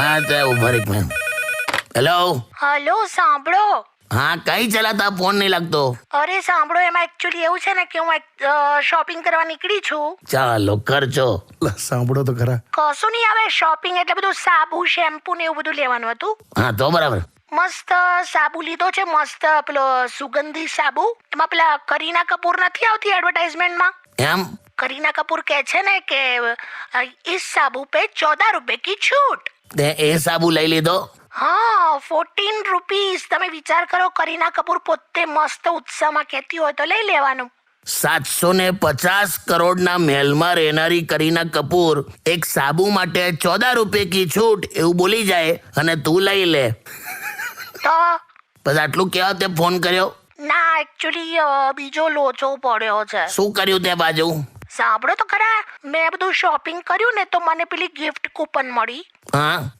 હા તે ઊભા એક મિનિટ હેલો સાંભળો. હા કઈ ચલાતા? ફોન નહીં લાગતો. અરે સાંભળો એમાં એકચ્યુઅલી એવું છે ને કે હું શોપિંગ કરવા નીકળી છું. ચાલો કરજો. સાંભળો તો ખરા. કશું નહીં આવે શોપિંગ એટલે બધું સાબુ શેમ્પુ ને એવું બધું લેવાનું હતું. હા તો બરાબર. મસ્ત સાબુ લીધો છે મસ્ત પેલો સુગંધી સાબુ. એમાં પેલા કરીના કપૂર નથી આવતી એડવર્ટાઇઝમેન્ટમાં એમ? કરીના કપૂર કે છે ને કે ઇસ સાબુ પે ચૌદહ રૂપિયા કી છૂટ. તે એ સાબુ લઈ લીધો. હા ફોર્ટીન રૂપીસ તમે વિચાર કરો કરીના કપૂર પોતે મસ્ત ઉત્સાહમાં કહેતી હોય તો લઈ લેવાનું. સાતસો ને પચાસ કરોડના મહેલમાં રહેનારી કરીના કપૂર એક સાબુ માટે ચોદા રૂપિયા કી છૂટ એવું બોલી જાય અને તું લઈ લે. તો? બસ આટલું કેવા તે ફોન કર્યો? ના એકચ્યુઅલી બીજો લોચો પડ્યો છે. શું કર્યું તે બાજુ? સાંભળો તો ખરા. મેં બધું શોપિંગ કર્યું ને તો મને પેલી ગિફ્ટ કૂપન મળી. હા?